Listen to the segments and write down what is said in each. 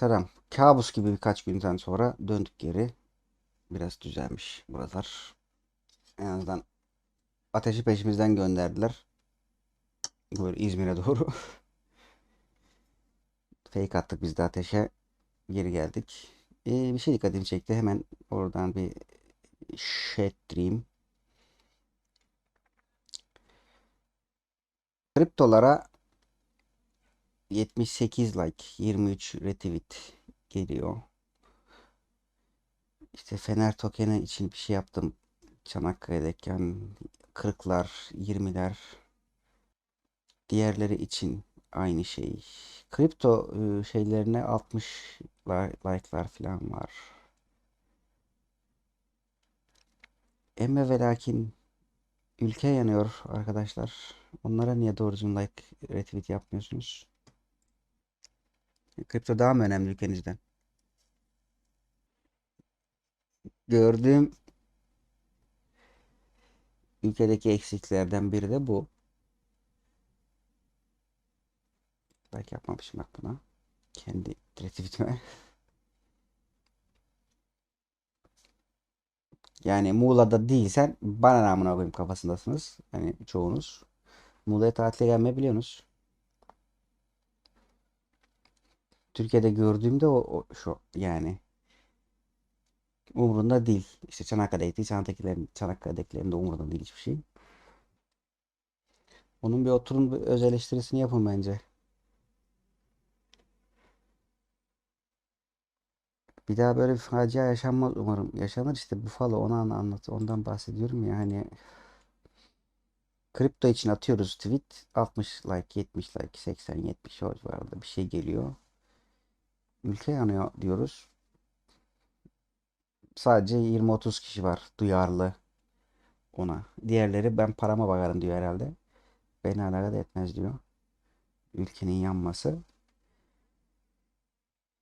Selam. Kabus gibi birkaç günden sonra döndük geri. Biraz düzelmiş buralar. En azından ateşi peşimizden gönderdiler. Böyle İzmir'e doğru. Fake attık biz de ateşe. Geri geldik. Ee, bir şey dikkatimi çekti. Hemen oradan bir şey ettireyim. Kriptolara 78 like, 23 retweet geliyor. İşte Fener tokeni için bir şey yaptım. Çanakkale'deyken 40'lar, 20'ler. Diğerleri için aynı şey. Kripto e, şeylerine 60 li- like'lar falan var. Emme ve lakin ülke yanıyor arkadaşlar. Onlara niye doğru like retweet yapmıyorsunuz? Kripto daha mı önemli ülkenizden? Gördüğüm ülkedeki eksiklerden biri de bu. Belki yapmamışım bak buna. Kendi retweetime. Yani Muğla'da değilsen bana namına koyayım kafasındasınız. Hani çoğunuz. Muğla'ya tatile gelmeyi biliyorsunuz. Türkiye'de gördüğümde o, o şu yani umurunda değil. İşte Çanakkale'deki Çanakkale'dekilerin Çanakkale'dekilerin de umurunda değil hiçbir şey. Onun bir oturun bir öz eleştirisini yapın bence. Bir daha böyle bir facia yaşanmaz umarım. Yaşanır işte Buffalo onu an- anlat. Ondan bahsediyorum ya hani kripto için atıyoruz tweet 60 like 70 like 80 70 o civarında bir şey geliyor. Ülke yanıyor diyoruz. Sadece 20-30 kişi var duyarlı ona. Diğerleri ben parama bakarım diyor herhalde. Beni alakadar etmez diyor. Ülkenin yanması.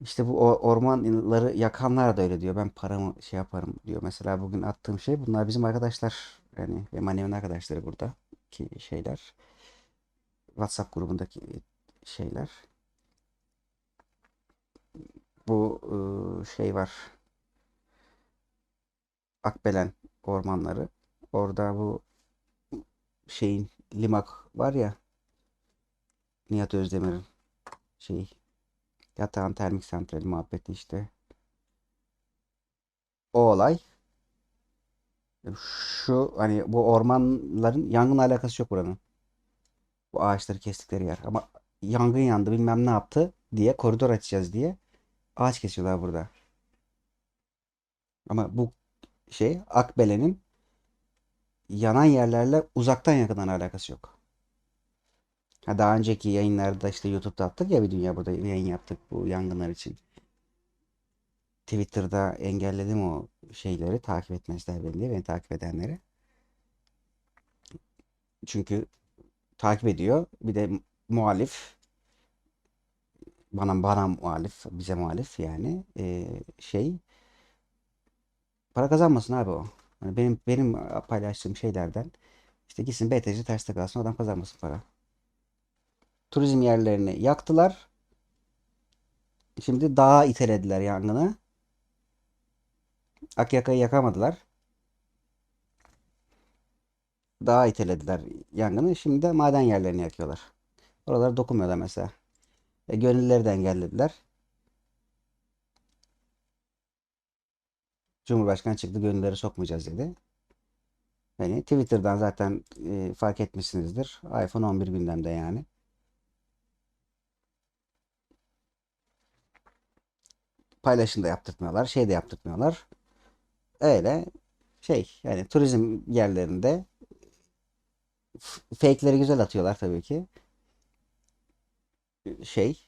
İşte bu ormanları yakanlar da öyle diyor. Ben paramı şey yaparım diyor. Mesela bugün attığım şey bunlar bizim arkadaşlar. Yani Emanuel'in arkadaşları burada ki şeyler. WhatsApp grubundaki şeyler. Bu ıı, şey var. Akbelen ormanları. Orada bu şeyin Limak var ya Nihat Özdemir'in şey yatağın termik santrali muhabbeti işte. O olay şu hani bu ormanların yangın alakası yok buranın. Bu ağaçları kestikleri yer. Ama yangın yandı bilmem ne yaptı diye koridor açacağız diye ağaç kesiyorlar burada. Ama bu şey Akbelen'in yanan yerlerle uzaktan yakından alakası yok. Ha, daha önceki yayınlarda işte YouTube'da attık ya bir dünya burada yayın yaptık bu yangınlar için. Twitter'da engelledim o şeyleri takip etmezler beni diye beni takip edenleri. Çünkü takip ediyor. Bir de muhalif bana bana muhalif bize muhalif yani Ee, şey para kazanmasın abi o. Yani benim benim paylaştığım şeylerden işte gitsin BTC terste kalsın adam kazanmasın para. Turizm yerlerini yaktılar. Şimdi dağa itelediler yangını. Akyaka'yı yakamadılar. Dağa itelediler yangını. Şimdi de maden yerlerini yakıyorlar. Oralara dokunmuyorlar mesela. E, gönüllüleri de engellediler. Cumhurbaşkanı çıktı gönülleri sokmayacağız dedi. Yani Twitter'dan zaten e, fark etmişsinizdir. iPhone 11 gündemde yani. Paylaşım da yaptırtmıyorlar. Şey de yaptırtmıyorlar. Öyle şey yani turizm yerlerinde fake'leri güzel atıyorlar tabii ki. Şey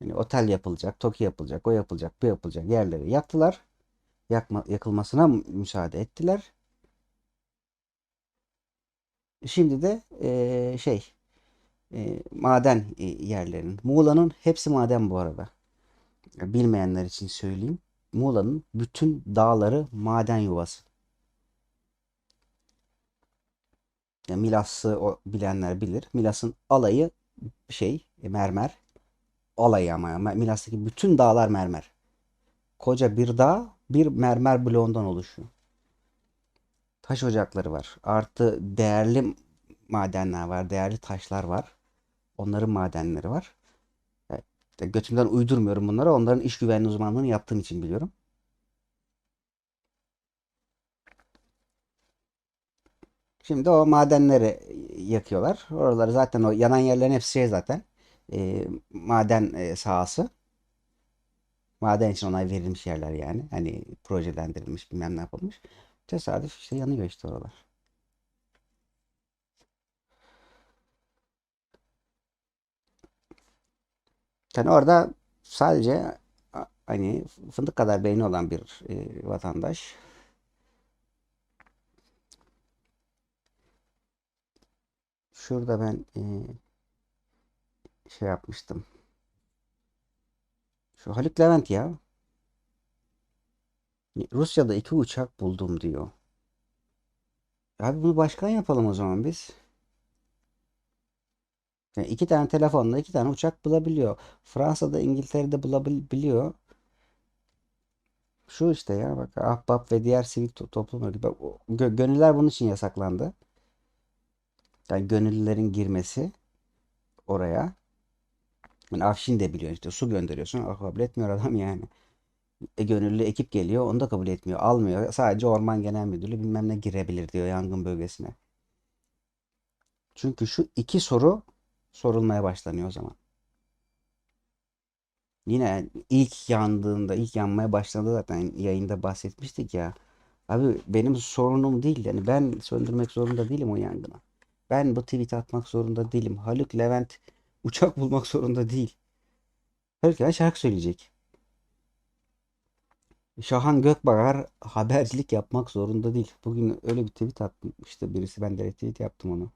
yani otel yapılacak, TOKİ yapılacak, o yapılacak, bu yapılacak yerleri yaktılar. Yakma, yakılmasına müsaade ettiler. Şimdi de eee, şey eee, maden e, yerlerinin. Muğla'nın hepsi maden bu arada. Bilmeyenler için söyleyeyim. Muğla'nın bütün dağları maden yuvası. Yani Milas'ı o bilenler bilir. Milas'ın alayı şey e, mermer. Alayı ama. Ma- Milas'taki bütün dağlar mermer. Koca bir dağ bir mermer bloğundan oluşuyor. Taş ocakları var. Artı değerli madenler var. Değerli taşlar var. Onların madenleri var. Evet, de götümden uydurmuyorum bunları. Onların iş güvenliği uzmanlığını yaptığım için biliyorum. Şimdi o madenleri yakıyorlar. Oraları zaten o yanan yerlerin hepsi şey zaten. E, maden e, sahası. Maden için onay verilmiş yerler yani. Hani projelendirilmiş bilmem ne yapılmış. Tesadüf işte yanıyor işte oralar. Yani orada sadece hani fındık kadar beyni olan bir e, vatandaş şurada ben e, şey yapmıştım. Şu Haluk Levent ya. Rusya'da iki uçak buldum diyor. Abi bunu başkan yapalım o zaman biz. Yani iki tane telefonla iki tane uçak bulabiliyor. Fransa'da, İngiltere'de bulabiliyor. Şu işte ya bak Ahbap ve diğer sivil to- toplum örgütü. Gö- gönüller bunun için yasaklandı. Yani gönüllülerin girmesi oraya. Yani Afşin de biliyor işte su gönderiyorsun. Ah, kabul etmiyor adam yani. E, gönüllü ekip geliyor onu da kabul etmiyor. Almıyor. Sadece Orman Genel Müdürlüğü bilmem ne girebilir diyor yangın bölgesine. Çünkü şu iki soru sorulmaya başlanıyor o zaman. Yine ilk yandığında, ilk yanmaya başladı zaten yayında bahsetmiştik ya. Abi benim sorunum değil yani ben söndürmek zorunda değilim o yangını. Ben bu tweet atmak zorunda değilim. Haluk Levent uçak bulmak zorunda değil. Levent şarkı söyleyecek. Şahan Gökbakar habercilik yapmak zorunda değil. Bugün öyle bir tweet atmıştı birisi. Ben de retweet yaptım onu.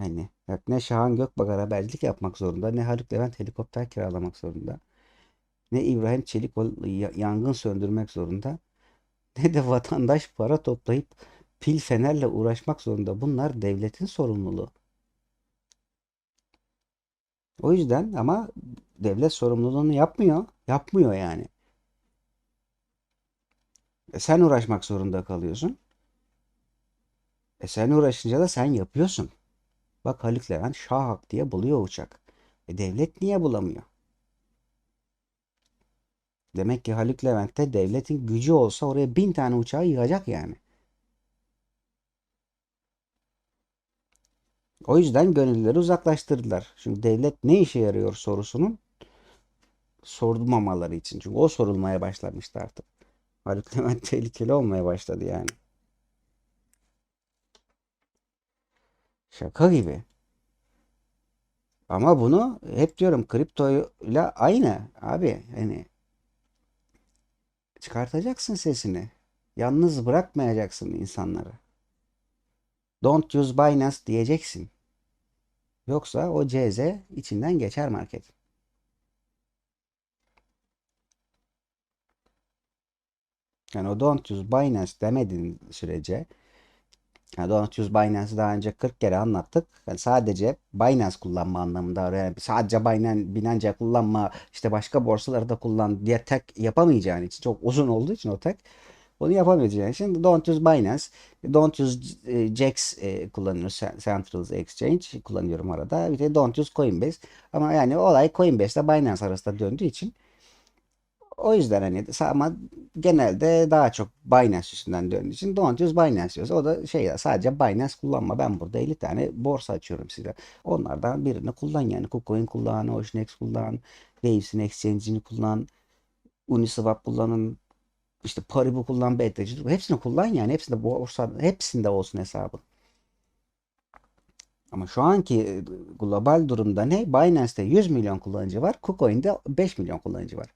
Yani ne Şahan Gökbakar habercilik yapmak zorunda, ne Haluk Levent helikopter kiralamak zorunda, ne İbrahim Çelik o ya- yangın söndürmek zorunda, ne de vatandaş para toplayıp pil fenerle uğraşmak zorunda. Bunlar devletin sorumluluğu. O yüzden ama devlet sorumluluğunu yapmıyor. Yapmıyor yani. E sen uğraşmak zorunda kalıyorsun. E sen uğraşınca da sen yapıyorsun. Bak Haluk Levent şahak diye buluyor uçak. E devlet niye bulamıyor? Demek ki Haluk Levent'te devletin gücü olsa oraya bin tane uçağı yığacak yani. O yüzden gönüllüleri uzaklaştırdılar. Çünkü devlet ne işe yarıyor sorusunun sorulmamaları için. Çünkü o sorulmaya başlamıştı artık. Haluk Levent tehlikeli olmaya başladı yani. Şaka gibi. Ama bunu hep diyorum kriptoyla aynı abi. Hani çıkartacaksın sesini. Yalnız bırakmayacaksın insanları. Don't use Binance diyeceksin. Yoksa o CZ içinden geçer market. Yani o don't use Binance demediğin sürece yani don't use Binance'ı daha önce 40 kere anlattık. Yani sadece Binance kullanma anlamında yani sadece Binance, Binance kullanma işte başka borsaları da kullan diye tek yapamayacağın için çok uzun olduğu için o tek onu yapamayacağın için don't use Binance, don't use e, JAX e, kullanıyoruz. Cen- Central Exchange kullanıyorum arada. Bir de don't use Coinbase. Ama yani olay Coinbase ile Binance arasında döndüğü için o yüzden hani ama genelde daha çok Binance üstünden döndüğü için don't use Binance diyoruz. O da şey ya sadece Binance kullanma. Ben burada 50 tane borsa açıyorum size. Onlardan birini kullan yani. KuCoin kullan, OceanX kullan, Waves'in exchange'ini kullan, Uniswap kullanın, işte Paribu kullan, BTC hepsini kullan yani. Hepsinde borsa, hepsinde olsun hesabın. Ama şu anki e, global durumda ne? Binance'te 100 milyon kullanıcı var. KuCoin'de 5 milyon kullanıcı var.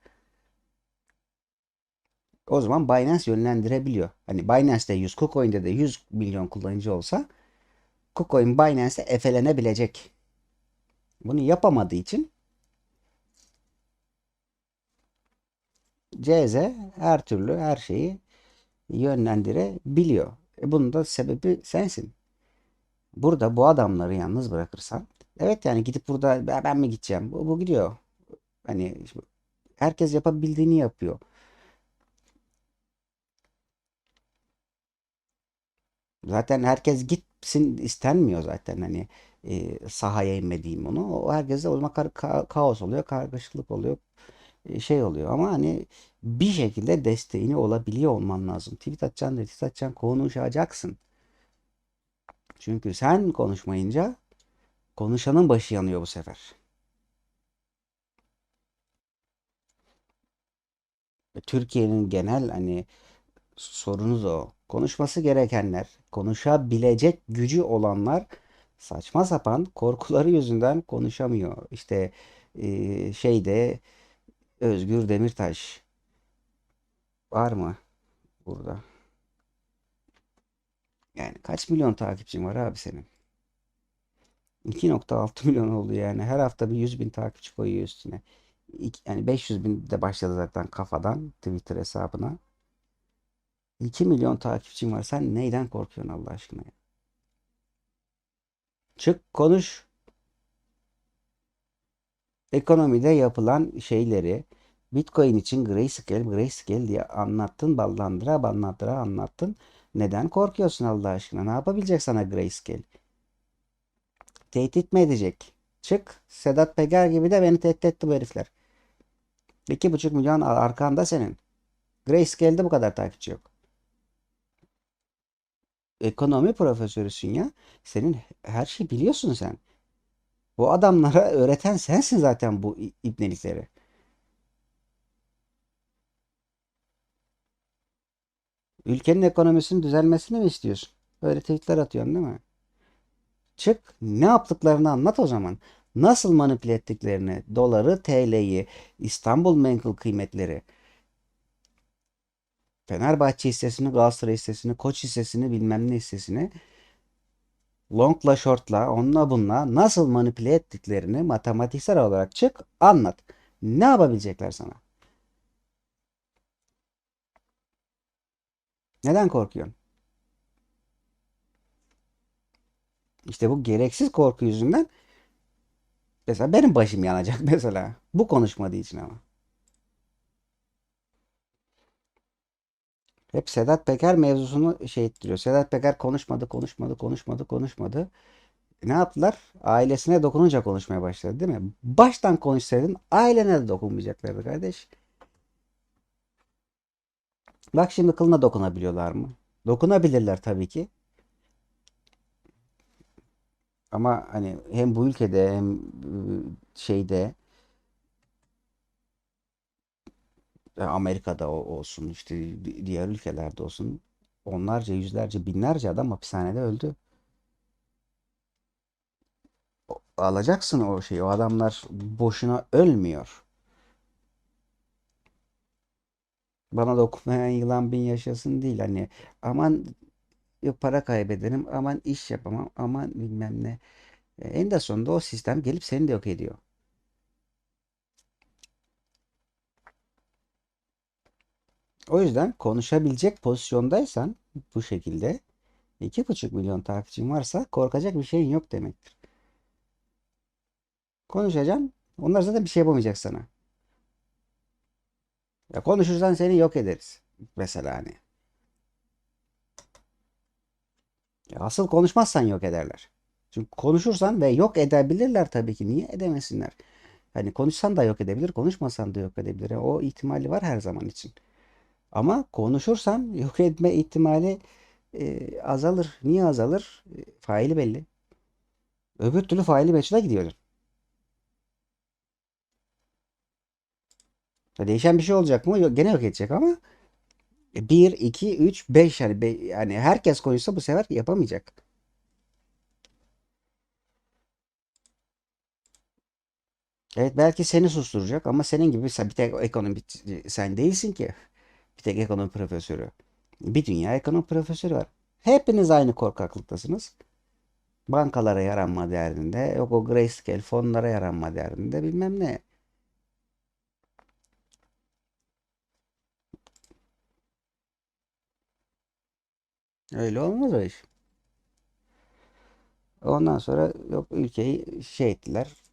O zaman Binance yönlendirebiliyor. Hani Binance'de 100, KuCoin'de de 100 milyon kullanıcı olsa KuCoin Binance'e efelenebilecek. Bunu yapamadığı için CZ her türlü her şeyi yönlendirebiliyor. E bunun da sebebi sensin. Burada bu adamları yalnız bırakırsan evet yani gidip burada ben mi gideceğim? Bu, bu gidiyor. Hani herkes yapabildiğini yapıyor. Zaten herkes gitsin istenmiyor zaten hani e, sahaya inmediğim onu. O herkese o zaman ka- kaos oluyor, kargaşıklık oluyor, şey oluyor ama hani bir şekilde desteğini olabiliyor olman lazım. Tweet atacaksın, retweet atacaksın, konuşacaksın. Çünkü sen konuşmayınca konuşanın başı yanıyor bu sefer. E, Türkiye'nin genel hani sorunuz o. Konuşması gerekenler, konuşabilecek gücü olanlar saçma sapan korkuları yüzünden konuşamıyor. İşte e, şeyde Özgür Demirtaş var mı burada? Yani kaç milyon takipçin var abi senin? 2.6 milyon oldu yani. Her hafta bir 100 bin takipçi koyuyor üstüne. Yani 500 bin de başladı zaten kafadan Twitter hesabına. 2 milyon takipçin var. Sen neyden korkuyorsun Allah aşkına ya? Çık konuş. Ekonomide yapılan şeyleri Bitcoin için grayscale grayscale diye anlattın. Ballandıra ballandıra anlattın. Neden korkuyorsun Allah aşkına? Ne yapabilecek sana grayscale? Tehdit mi edecek? Çık. Sedat Peker gibi de beni tehdit etti bu herifler. 2,5 milyon ar- arkanda senin. Grayscale'de bu kadar takipçi yok. Ekonomi profesörüsün ya. Senin her şeyi biliyorsun sen. Bu adamlara öğreten sensin zaten bu ibnelikleri. Ülkenin ekonomisinin düzelmesini mi istiyorsun? Böyle tweetler atıyorsun değil mi? Çık ne yaptıklarını anlat o zaman. Nasıl manipüle ettiklerini, doları, TL'yi, İstanbul menkul kıymetleri, Fenerbahçe hissesini, Galatasaray hissesini, Koç hissesini, bilmem ne hissesini longla shortla onunla bununla nasıl manipüle ettiklerini matematiksel olarak çık anlat. Ne yapabilecekler sana? Neden korkuyorsun? İşte bu gereksiz korku yüzünden mesela benim başım yanacak mesela. Bu konuşmadığı için ama. Hep Sedat Peker mevzusunu şey ettiriyor. Sedat Peker konuşmadı, konuşmadı, konuşmadı, konuşmadı. Ne yaptılar? Ailesine dokununca konuşmaya başladı değil mi? Baştan konuşsaydın ailene de dokunmayacaklardı kardeş. Bak şimdi kılına dokunabiliyorlar mı? Dokunabilirler tabii ki. Ama hani hem bu ülkede hem e, şeyde e, Amerika'da o- olsun işte di- diğer ülkelerde olsun onlarca yüzlerce binlerce adam hapishanede öldü. Alacaksın o şeyi. O adamlar boşuna ölmüyor. Bana dokunmayan yılan bin yaşasın değil. Hani aman para kaybederim, aman iş yapamam, aman bilmem ne. E, En de sonunda o sistem gelip seni de yok ediyor. O yüzden konuşabilecek pozisyondaysan bu şekilde iki buçuk milyon takipçin varsa korkacak bir şeyin yok demektir. Konuşacaksın. Onlar zaten bir şey yapamayacak sana. Ya konuşursan seni yok ederiz. Mesela hani. Ya asıl konuşmazsan yok ederler. Çünkü konuşursan ve yok edebilirler tabii ki. Niye edemesinler? Hani konuşsan da yok edebilir, konuşmasan da yok edebilir. O ihtimali var her zaman için. Ama konuşursan yok etme ihtimali e, azalır. Niye azalır? E, faili belli. Öbür türlü faili meçhule gidiyordur. Ya Değişen bir şey olacak mı? Yok, gene yok edecek ama bir 2 3 5 yani, be- yani herkes konuşsa bu sefer yapamayacak. Evet belki seni susturacak ama senin gibi bir tek ekonomi sen değilsin ki. Bir tek ekonomi profesörü. Bir dünya ekonomi profesörü var. Hepiniz aynı korkaklıktasınız. Bankalara yaranma derdinde, yok o grayscale fonlara yaranma derdinde bilmem ne. Öyle olmaz o iş. Ondan sonra yok ülkeyi şey ettiler.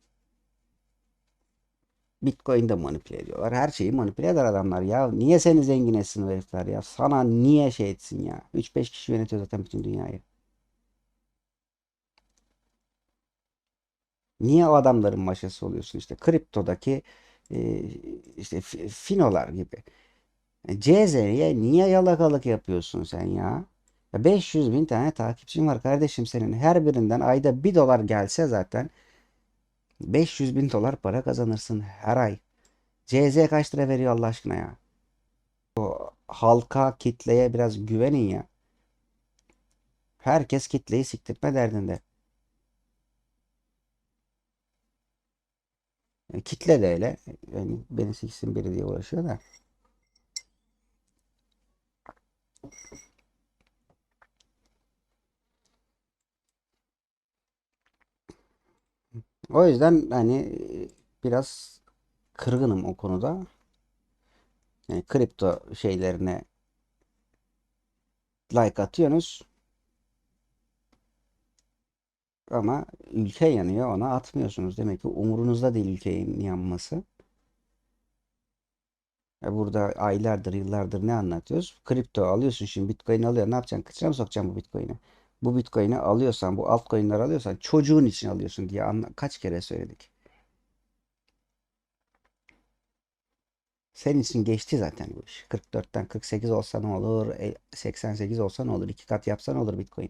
Bitcoin'de manipüle ediyorlar. Her şeyi manipüle eder adamlar ya. Niye seni zengin etsin herifler ya? Sana niye şey etsin ya? 3-5 kişi yönetiyor zaten bütün dünyayı. Niye o adamların maşası oluyorsun işte kriptodaki e, işte fi- finolar gibi. E, CZ'ye niye yalakalık yapıyorsun sen? Ya 500 bin tane takipçin var kardeşim senin. Her birinden ayda 1 dolar gelse zaten 500 bin dolar para kazanırsın her ay. CZ kaç lira veriyor Allah aşkına ya? Halka, kitleye biraz güvenin ya. Herkes kitleyi siktirtme derdinde. E, Kitle de öyle. Yani beni siksin biri diye uğraşıyor da. O yüzden hani e, biraz kırgınım o konuda. Yani kripto şeylerine like atıyorsunuz ama ülke yanıyor ona atmıyorsunuz. Demek ki umurunuzda değil ülkenin yanması. Ya burada aylardır yıllardır ne anlatıyoruz? Kripto alıyorsun şimdi Bitcoin alıyor. Ne yapacaksın? Kıçına mı sokacaksın bu Bitcoin'i? Bu Bitcoin'i alıyorsan, bu altcoin'leri alıyorsan çocuğun için alıyorsun diye anla- kaç kere söyledik. Senin için geçti zaten bu iş. 44'ten 48 olsa ne olur? E, 88 olsa ne olur? İki kat yapsa ne olur Bitcoin?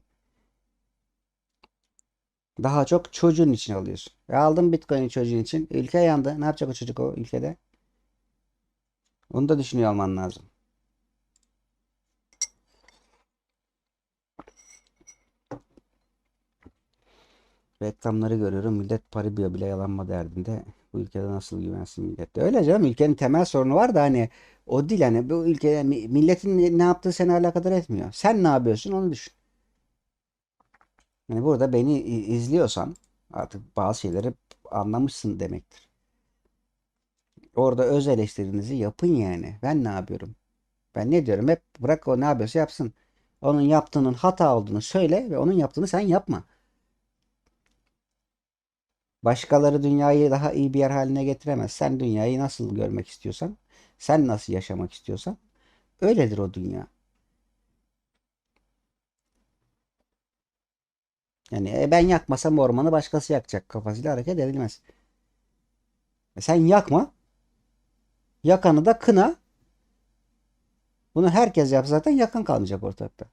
Daha çok çocuğun için alıyorsun. Ve aldın Bitcoin'i çocuğun için. Ülke yandı. Ne yapacak o çocuk o ülkede? Onu da düşünüyor olman lazım. Reklamları görüyorum. Millet Paribu'ya bile yalanma derdinde. Bu ülkede nasıl güvensin millet? Öyle canım. Ülkenin temel sorunu var da hani o değil hani bu ülkede mi- milletin ne yaptığı seni alakadar etmiyor. Sen ne yapıyorsun onu düşün. Yani burada beni izliyorsan artık bazı şeyleri anlamışsın demektir. Orada öz eleştirinizi yapın yani. Ben ne yapıyorum? Ben ne diyorum? Hep bırak o ne yapıyorsa yapsın. Onun yaptığının hata olduğunu söyle ve onun yaptığını sen yapma. Başkaları dünyayı daha iyi bir yer haline getiremez. Sen dünyayı nasıl görmek istiyorsan, sen nasıl yaşamak istiyorsan öyledir o dünya. Yani e, ben yakmasam ormanı başkası yakacak kafasıyla hareket edilmez. E, sen yakma, yakanı da kına. Bunu herkes yapsa zaten yakan kalmayacak ortalıkta.